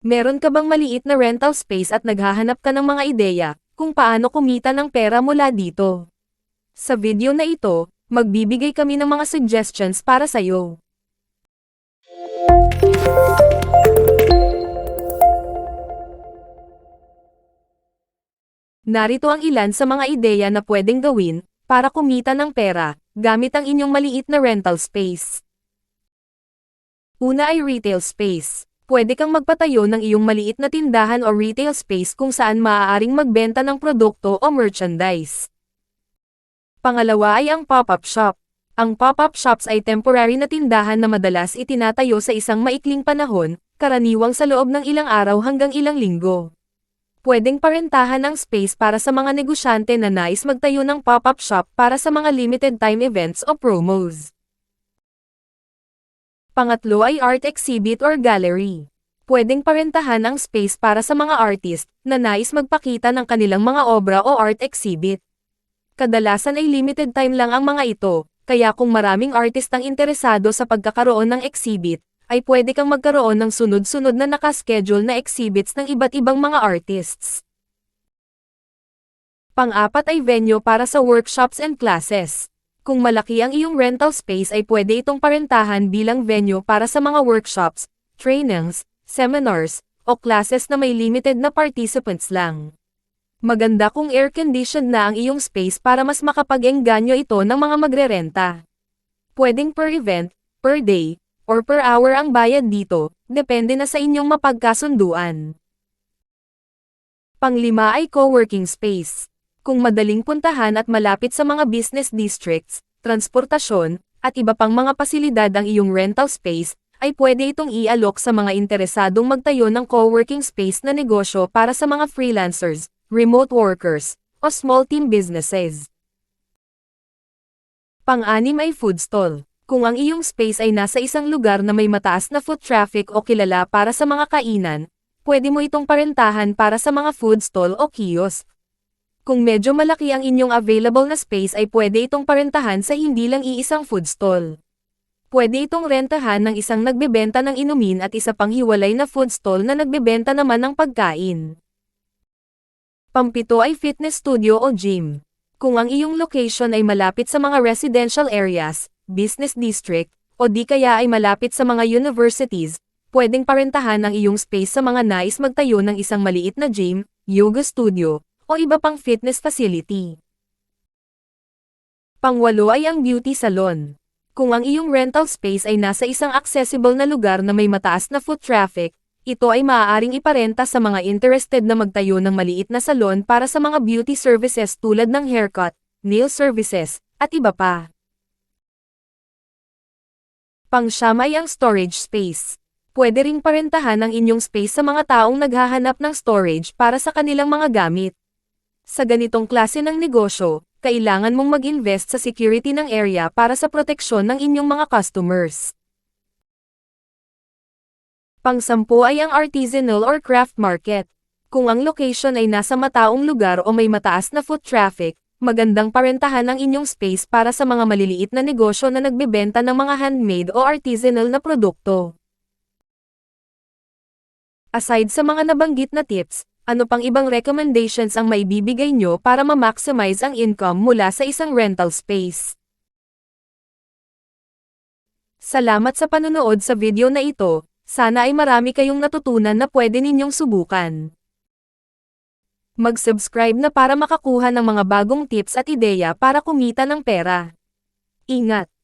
Meron ka bang maliit na rental space at naghahanap ka ng mga ideya kung paano kumita ng pera mula dito? Sa video na ito, magbibigay kami ng mga suggestions para sa'yo. Narito ang ilan sa mga ideya na pwedeng gawin para kumita ng pera gamit ang inyong maliit na rental space. Una ay retail space. Pwede kang magpatayo ng iyong maliit na tindahan o retail space kung saan maaaring magbenta ng produkto o merchandise. Pangalawa ay ang pop-up shop. Ang pop-up shops ay temporary na tindahan na madalas itinatayo sa isang maikling panahon, karaniwang sa loob ng ilang araw hanggang ilang linggo. Pwedeng parentahan ang space para sa mga negosyante na nais magtayo ng pop-up shop para sa mga limited time events o promos. Pangatlo ay art exhibit or gallery. Pwedeng parentahan ang space para sa mga artist na nais magpakita ng kanilang mga obra o art exhibit. Kadalasan ay limited time lang ang mga ito, kaya kung maraming artist ang interesado sa pagkakaroon ng exhibit, ay pwede kang magkaroon ng sunod-sunod na nakaschedule na exhibits ng iba't ibang mga artists. Pang-apat ay venue para sa workshops and classes. Kung malaki ang iyong rental space ay pwede itong parentahan bilang venue para sa mga workshops, trainings, seminars, o classes na may limited na participants lang. Maganda kung air-conditioned na ang iyong space para mas makapag-engganyo ito ng mga magrerenta. Pwedeng per event, per day, or per hour ang bayad dito, depende na sa inyong mapagkasunduan. Panglima ay co-working space. Kung madaling puntahan at malapit sa mga business districts, transportasyon, at iba pang mga pasilidad ang iyong rental space, ay pwede itong i-alok sa mga interesadong magtayo ng co-working space na negosyo para sa mga freelancers, remote workers, o small team businesses. Pang-anim ay food stall. Kung ang iyong space ay nasa isang lugar na may mataas na foot traffic o kilala para sa mga kainan, pwede mo itong parentahan para sa mga food stall o kiosk. Kung medyo malaki ang inyong available na space ay pwede itong parentahan sa hindi lang iisang food stall. Pwede itong rentahan ng isang nagbebenta ng inumin at isa pang hiwalay na food stall na nagbebenta naman ng pagkain. Pampito ay fitness studio o gym. Kung ang iyong location ay malapit sa mga residential areas, business district, o di kaya ay malapit sa mga universities, pwedeng parentahan ang iyong space sa mga nais magtayo ng isang maliit na gym, yoga studio, o iba pang fitness facility. Pangwalo ay ang beauty salon. Kung ang iyong rental space ay nasa isang accessible na lugar na may mataas na foot traffic, ito ay maaaring iparenta sa mga interested na magtayo ng maliit na salon para sa mga beauty services tulad ng haircut, nail services, at iba pa. Pangsyam ay ang storage space. Pwede ring parentahan ang inyong space sa mga taong naghahanap ng storage para sa kanilang mga gamit. Sa ganitong klase ng negosyo, kailangan mong mag-invest sa security ng area para sa proteksyon ng inyong mga customers. Pangsampu ay ang artisanal or craft market. Kung ang location ay nasa mataong lugar o may mataas na foot traffic, magandang parentahan ang inyong space para sa mga maliliit na negosyo na nagbebenta ng mga handmade o artisanal na produkto. Aside sa mga nabanggit na tips, ano pang ibang recommendations ang maibibigay nyo para ma-maximize ang income mula sa isang rental space? Salamat sa panonood sa video na ito, sana ay marami kayong natutunan na pwede ninyong subukan. Mag-subscribe na para makakuha ng mga bagong tips at ideya para kumita ng pera. Ingat!